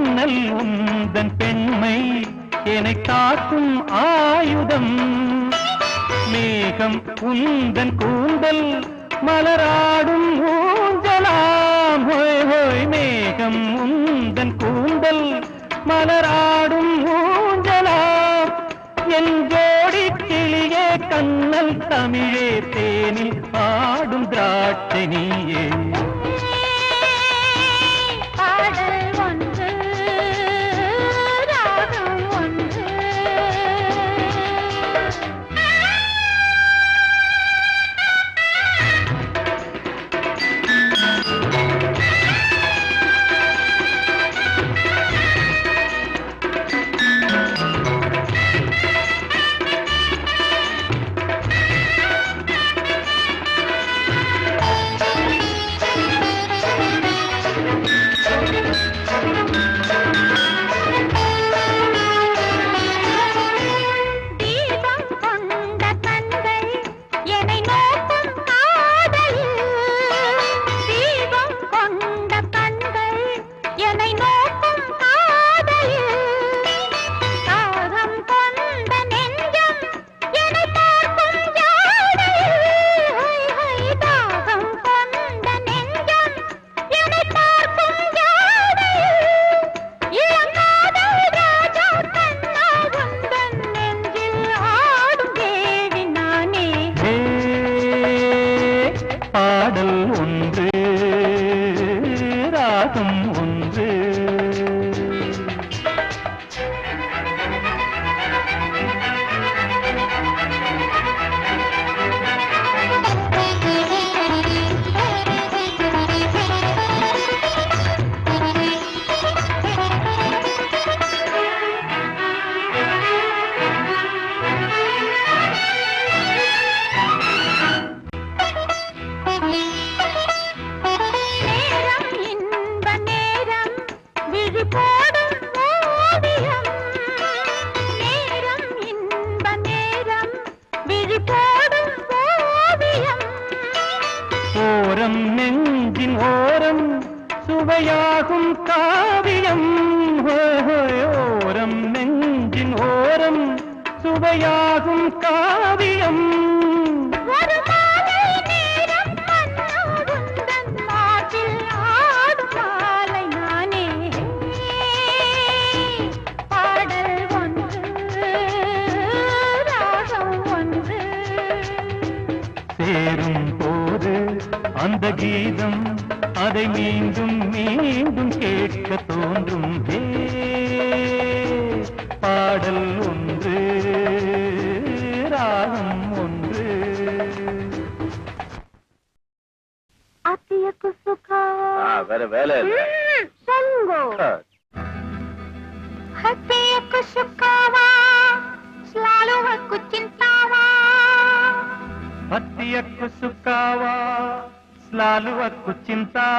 மின்னல் உந்தன் பெண்மை என்னை காக்கும் ஆயுதம். மேகம் உந்தன் கூந்தல் மலராடும் ஊஞ்சலாம். ஹோய் ஹோய் மேகம் உந்தன் கூந்தல் மலராடும் ஊஞ்சலாம். என் ஜோடி கிளியே கண்ணல் தமிழே தேனில் ஆடும் திராட்சை நீயே. கீதம் அதை மீண்டும் மீண்டும் கேட்க தோணும்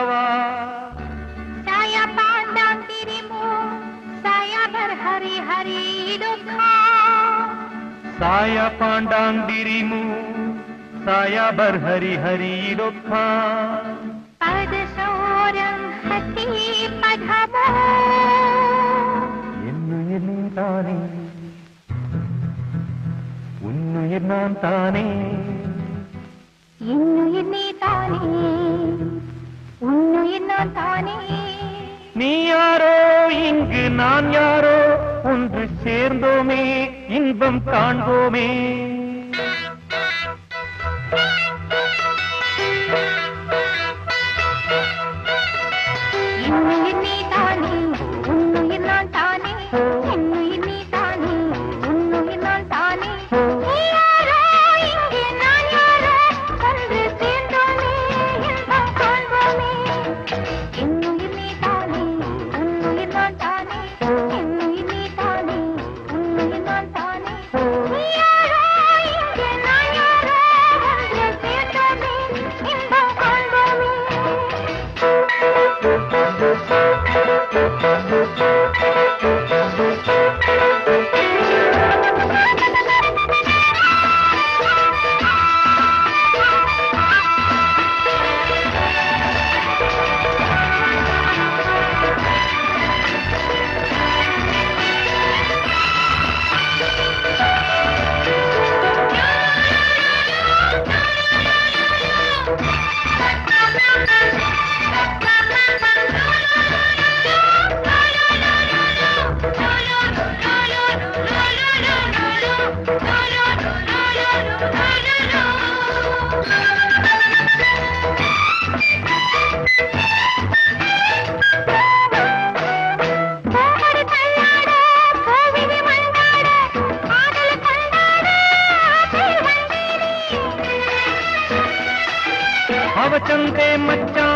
हवा साया पांडा तेरे मुँह साया भर हरी हरी साया पांडांगिरी साया भर हरी हरी दुखा। पद सौरं हती पधमो। என்ன தானே உன்னுயிர் நான் தானே இன்னுயிர் நீ தானே உன்னுயிர் நான் தானே நீ யாரோ இங்கு நான் யாரோ ஒன்று சேர்ந்தோமே இன்பம் காண்போமே. दे मचा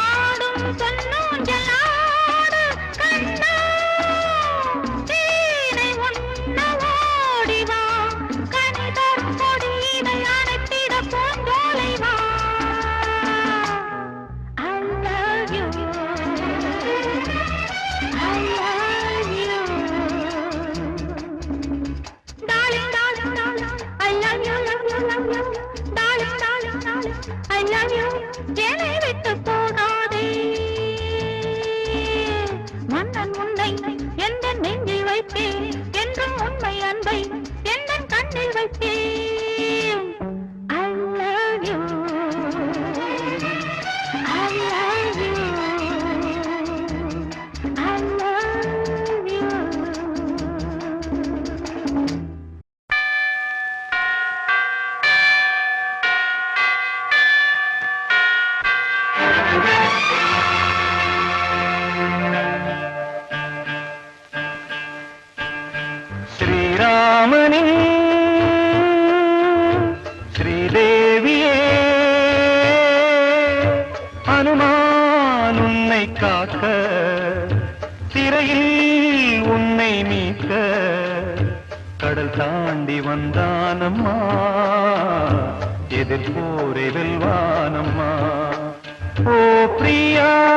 ஆடும் தன்னோட கடல் தாண்டி வந்தானம்மா. எதிர் போரை வெல்வானம்மா. ஓ பிரியா.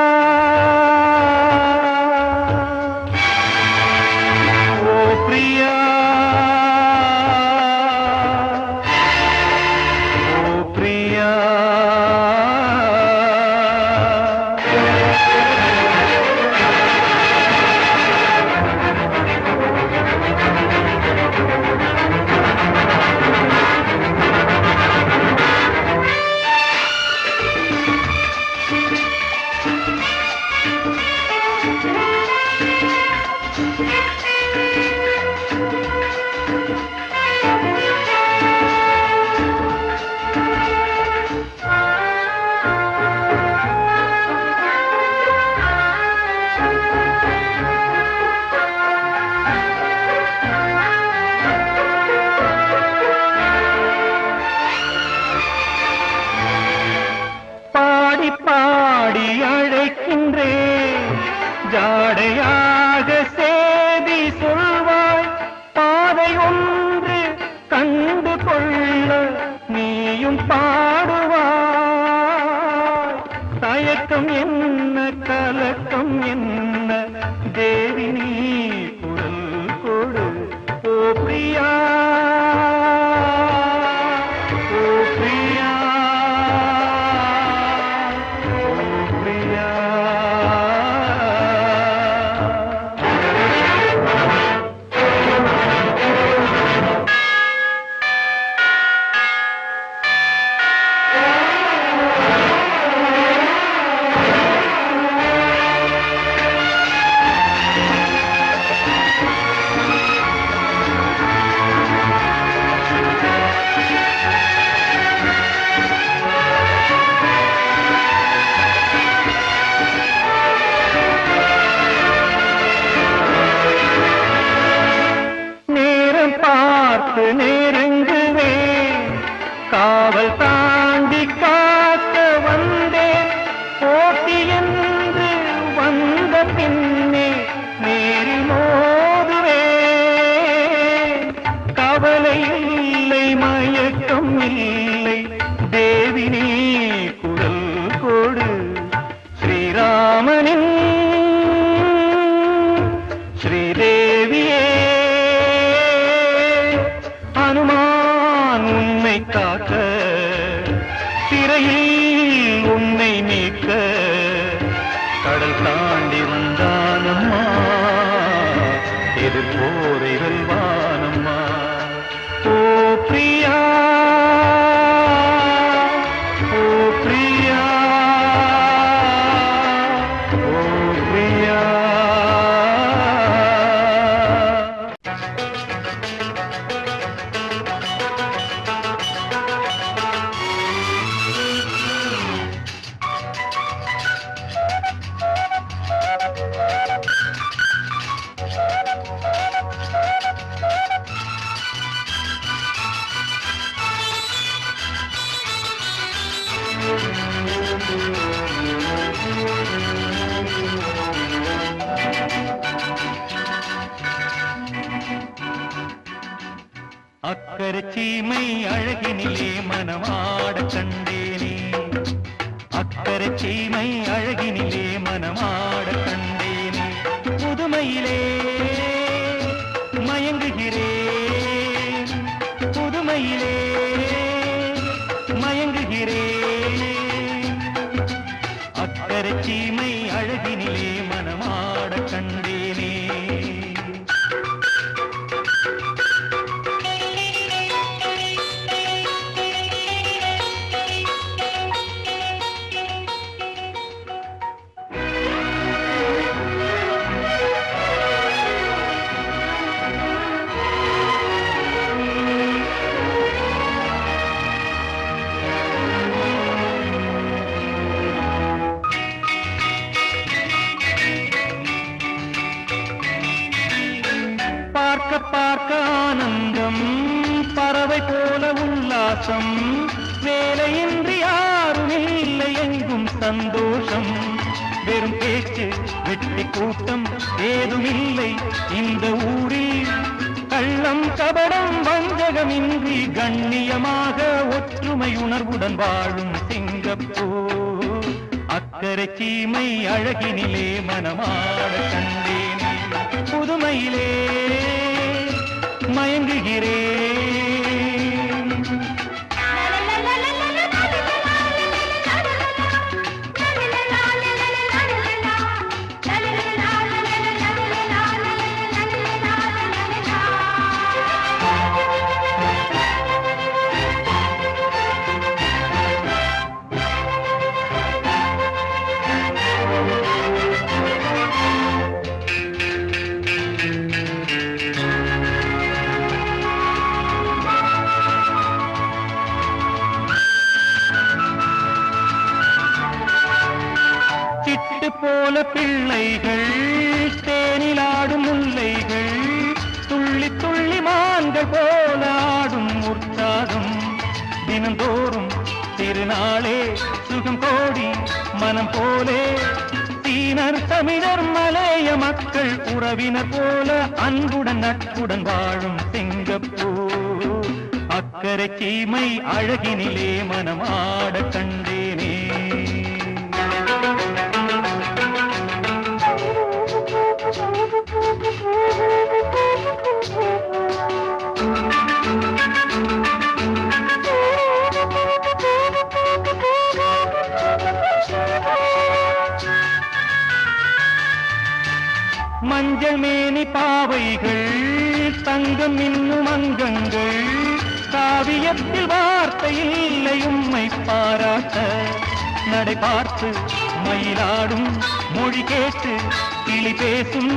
மயக்கம் என்ன கலக்கம் என்ன தேவி நீ குரல் கொடு ஓ பிரியா ஹனுமான் உன்னை காக்க திரையில் மனமாட கண்டேனே அக்கறை சீமை அழகினிலே மனமாட கண்டேனே. புதுமையிலே மயங்குகிறேன் புதுமையிலே மயங்குகிறேன் அக்கறை சீமை அழகினிலே வேலையின்றி யாரும் இல்லை எங்கும் சந்தோஷம். வெறும் பேச்சு வெட்டி கூட்டம் ஏதுமில்லை. இந்த ஊரில் கள்ளம் கபடம் வஞ்சகமின்றி கண்ணியமாக ஒற்றுமை உணர்வுடன் வாழும் சிங்கப்பூர். அக்கறை சீமை அழகினிலே மனமாக கண்டேன். புதுமையிலே மயங்குகிறேன். மக்கள் உறவினர் போல அன்புடன் நட்புடன் வாழும் சிங்கப்பூர். அக்கறை சீமை அழகினிலே மனமாட கண்டேனே மஞ்சள் மேனி பாவைகள் தங்கம் இன்னும் அங்கங்கள். காவியத்தில் வார்த்தை இல்லை உம்மை பாராட்ட. நடை பார்த்து மயிலாடும் மொழி கேட்டு கிளி பேசும்.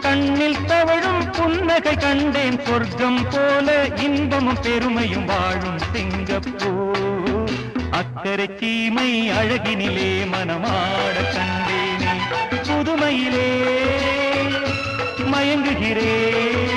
கண்ணில் தவழும் புன்னகை கண்டேன் சொர்க்கம் போல இன்பமும் பெருமையும் வாழும் சிங்கப்பூர். அக்கறை சீமை அழகினிலே மனமாட கண்டேனே புதுமையிலே மயங்குகிறேன்.